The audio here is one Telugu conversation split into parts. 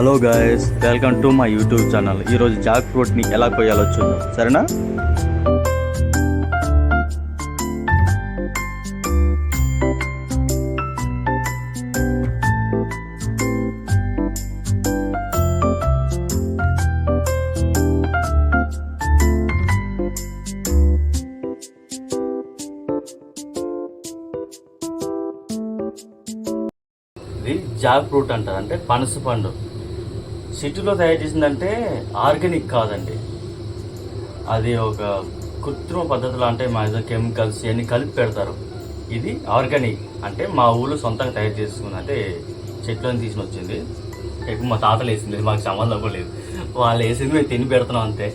Hello guys welcome to my YouTube channel ఈరోజు జాక్ ఫ్రూట్ని ఎలా కొయ్యాలో చూద్దాం. సరేనా? ఇది జాక్ ఫ్రూట్ అంటారు. అంటే పనస పండు. సిటీలో తయారు చేసిందంటే ఆర్గానిక్ కాదండి. అది ఒక కృత్రిమ పద్ధతిలో అంటే మా ఏదో కెమికల్స్ ఇవన్నీ కలిపి పెడతారు. ఇది ఆర్గానిక్. అంటే మా ఊళ్ళో సొంతంగా తయారు చేసుకుని అంటే చెట్లను తీసుకుని వచ్చింది. ఎక్కువ మా తాతలు వేసింది మాకు సంబంధం కూడా లేదు. వాళ్ళు వేసింది మేము తిని పెడుతున్నాం అంతే?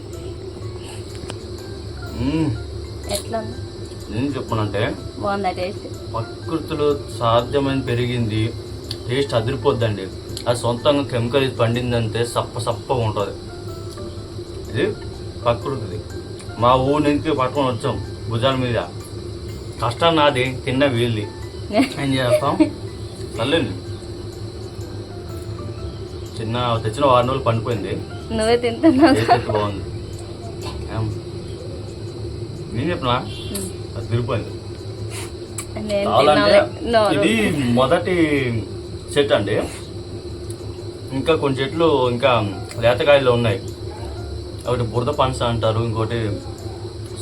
నేను చెప్పనంటే ప్రకృతిలో సాధ్యమైన పెరిగింది టేస్ట్ అదిరిపోద్దండి. అది సొంతంగా కెమికల్ ఇది పండిందంటే సప్ప సప్పగా ఉంటుంది. ఇది ప్రకృతిది. మా ఊరి నుంచి పట్టుకొని వచ్చాం భుజాల మీద. కష్టం నాది తిన్న వీళ్ళది ఏం చేస్తాం? చల్లండి చిన్న తెచ్చిన వారం రోజులు పండిపోయింది. నువ్వే తింటున్నావు. బాగుంది? నేను చెప్పినా? అది తిరిగిపోయింది. ఇది మొదటి చెట్టు అండి. ఇంకా కొన్ని చెట్లు ఇంకా లేతకాయలు ఉన్నాయి. ఒకటి బురద పనస అంటారు ఇంకోటి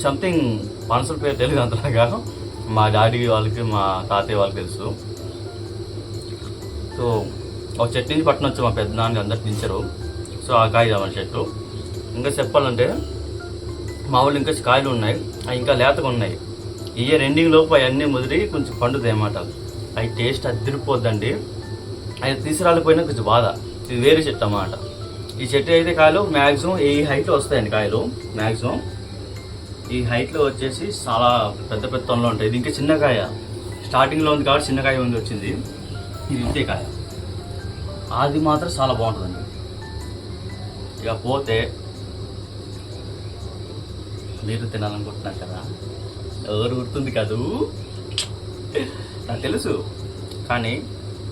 సంథింగ్ పనసల పేరు తెలియదు అంతలాగా మా డాడీ వాళ్ళకి మా తాతయ్య వాళ్ళకి తెలుసు. సో ఒక చెట్టు నుంచి పట్టణొచ్చు వచ్చి మా పెద్ద నాన్న అందరు తించారు సో ఆ కాయ మన చెట్టు. ఇంకా చెప్పాలంటే మా వాళ్ళు ఇంకా కాయలు ఉన్నాయి. అవి ఇంకా లేతగా ఉన్నాయి. ఇయర్ ఎండింగ్ లోపు అవన్నీ ముదిరి కొంచెం పండుతాయి అన్నమాట. అవి టేస్ట్ అదిరిపోద్దండి. అది తీసుకురాలిపోయినా కొంచెం బాధ. ఇది వేరే చెట్టు అన్నమాట. ఈ చెట్టు అయితే కాయలు మ్యాక్సిమం ఈ హైట్లో వస్తాయండి కాయలు మ్యాక్సిమం ఈ హైట్లో వచ్చేసి చాలా పెద్ద పెద్ద తొనలో ఉంటాయి. ఇది ఇంకా చిన్న కాయ. స్టార్టింగ్లో ఉంది కాబట్టి చిన్న కాయ ఉంది వచ్చింది. ఇది ఇంతే కాయ. అది మాత్రం చాలా బాగుంటుందండి. ఇక పోతే మీరు తినాలనుకుంటున్నారు కదా. ఎవరు గుర్తుంది కాదు? నాకు తెలుసు. కానీ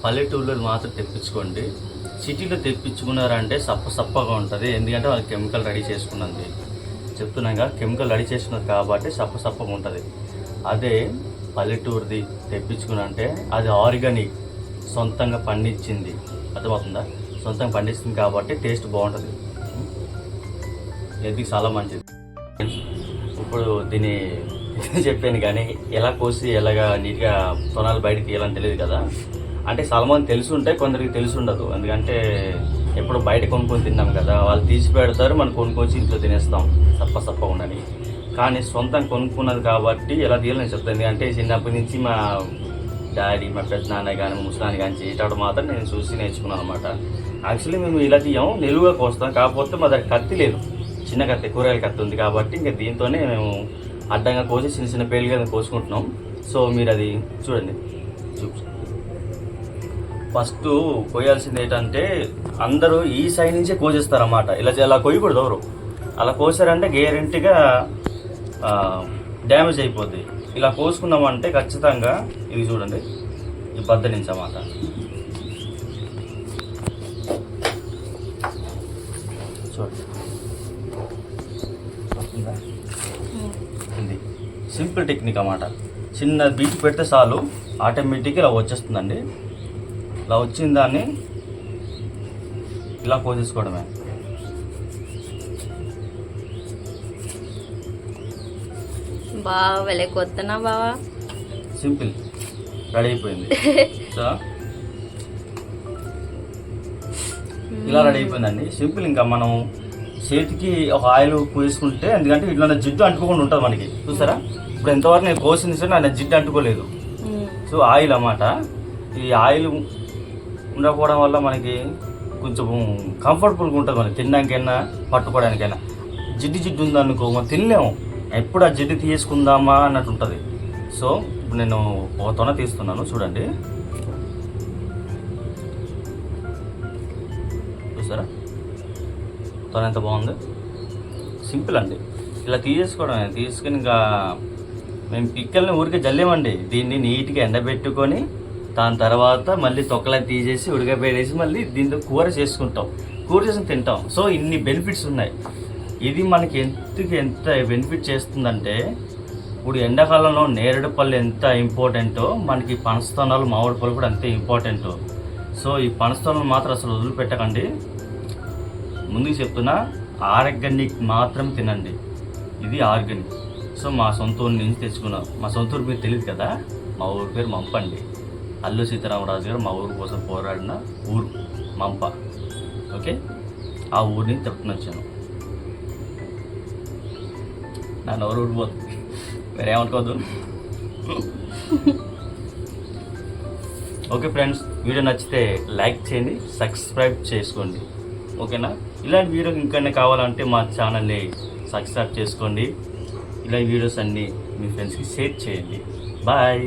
పల్లెటూరులో మాత్రం తెప్పించుకోండి. సిటీలో తెప్పించుకున్నారంటే సప్ప సప్పగా ఉంటుంది. ఎందుకంటే వాళ్ళు కెమికల్ రెడీ చేసుకున్నది. చెప్తున్నాగా కెమికల్ రెడీ చేసుకున్నది కాబట్టి సప్ప సప్పగా ఉంటుంది. అదే పల్లెటూరుది తెప్పించుకున్నంటే అది ఆర్గానిక్ సొంతంగా పండించింది. అర్థమవుతుందా? సొంతంగా పండిస్తుంది కాబట్టి టేస్ట్ బాగుంటుంది. ఎందుకు చాలా మంచిది. ఇప్పుడు దీన్ని చెప్పాను కానీ ఎలా కోసి ఎలాగా నీట్గా తొనాలు బయటకు తీయాలని తెలియదు కదా. అంటే సల్మాన్ తెలిసి ఉంటే కొందరికి తెలిసి ఉండదు ఎందుకంటే ఎప్పుడు బయట కొనుక్కొని తిన్నాం కదా వాళ్ళు తీసి పెడతారు మనం కొనుక్కొచ్చి ఇంట్లో తినేస్తాం. సప్ప సప్ప ఉండని. కానీ సొంతం కొనుక్కున్నది కాబట్టి ఎలా తీయాలని చెప్తాను. అంటే చిన్నప్పటి నుంచి మా డాడీ మా పెద్దనాన్న కానీ మా ముసలాన్ని కానీ చేయటం మాత్రం నేను చూసి నేర్చుకున్నాను అనమాట యాక్చువల్లీ మేము ఇలా తీయం నిలువుగా కోస్తాం. కాకపోతే మా దగ్గర కత్తి లేదు. చిన్న కత్తి కూరగాయల కత్తి ఉంది కాబట్టి ఇంకా దీంతోనే మేము అడ్డంగా కోసి చిన్న చిన్న పేలుగా కోసుకుంటున్నాం. సో మీరు అది చూడండి. చూపు ఫస్ట్ కోయాల్సింది ఏంటంటే అందరూ ఈ సైడ్ నుంచే కోసేస్తారన్నమాట. ఇలా అలా కోయకూడదు ఎవరు. అలా కోసారంటే గ్యారెంటీగా డ్యామేజ్ అయిపోద్ది. ఇలా కోసుకున్నామంటే ఖచ్చితంగా ఇది చూడండి ఈ బద్ద నుంచి అన్నమాట చూడండి ఇది సింపుల్ టెక్నిక్ అన్నమాట. చిన్న బీచ్ పెడితే చాలు ఆటోమేటిక్గా ఇలా వచ్చేస్తుందండి. ఇలా వచ్చిన దాన్ని ఇలా కోసేసుకోవడమే బాగా వెళ్ళే కొత్తనా బావా? సింపుల్. రెడీ అయిపోయింది. సో ఇలా రెడీ అయిపోయిందండి. సింపుల్ ఇంకా మనం చేతికి ఒక ఆయిల్ పూసుకుంటే ఎందుకంటే ఇట్లా జిడ్డు అంటుకోకుండా ఉంటుంది మనకి. చూసారా? ఇప్పుడు ఎంతవరకు నేను కోసింది సరే నా జిడ్డు అంటుకోలేదు. సో ఆయిల్ అన్నమాట. ఈ ఆయిల్ ఉండకపోవడం వల్ల మనకి కొంచెం కంఫర్టబుల్గా ఉంటుంది మనం తినడానికైనా పట్టుకోవడానికైనా. జిడ్డు జిడ్డు ఉందనుకో మనం తినలేము. ఎప్పుడు ఆ జిడ్డు తీసుకుందామా అన్నట్టు ఉంటుంది. సో ఇప్పుడు నేను ఒక తొన తీస్తున్నాను చూడండి. చూసారా? తొన ఎంత బాగుంది? సింపుల్ అండి. ఇలా తీసేసుకోవడమే తీసుకుని ఇంకా మేము పిక్కల్ని ఊరికే జల్లేమండి. దీన్ని నీట్గా ఎండబెట్టుకొని దాని తర్వాత మళ్ళీ తొక్కలా తీసేసి ఉడకబెట్టేసి మళ్ళీ దీంతో కూర చేసుకుంటాం. కూర చేసుకుని తింటాం. సో ఇన్ని బెనిఫిట్స్ ఉన్నాయి. ఇది మనకి ఎందుకు ఎంత బెనిఫిట్ చేస్తుందంటే ఇప్పుడు ఎండాకాలంలో నేరేడు పళ్ళు ఎంత ఇంపార్టెంటో మనకి పనస్తనాలు మామిడి పళ్ళు కూడా అంతే ఇంపార్టెంట్. సో ఈ పనస్తనాలు మాత్రం అసలు వదిలిపెట్టకండి. ముందుకు చెప్తున్నా ఆర్గానిక్ మాత్రం తినండి. ఇది ఆర్గానిక్. సో మా సొంత ఊరి నుంచి తెచ్చుకున్నాం. మా సొంత ఊరు మీరు తెలియదు కదా? మా ఊరి పేరు మంపండి. అల్లు సీతారామరాజు గారు మా ఊరు కోసం పోరాడిన ఊరు మంప. ఓకే? ఆ ఊరిని తిప్పుకుని వచ్చాను. నా నోరు ఊడిపోతుంది వేరేమనుకోవద్దు ఓకే ఫ్రెండ్స్ వీడియో నచ్చితే లైక్ చేయండి సబ్స్క్రైబ్ చేసుకోండి. ఓకేనా? ఇలాంటి వీడియో ఇంకన్నా కావాలంటే మా ఛానల్ని సబ్స్క్రైబ్ చేసుకోండి. ఇలాంటి వీడియోస్ అన్నీ మీ ఫ్రెండ్స్కి షేర్ చేయండి. బాయ్!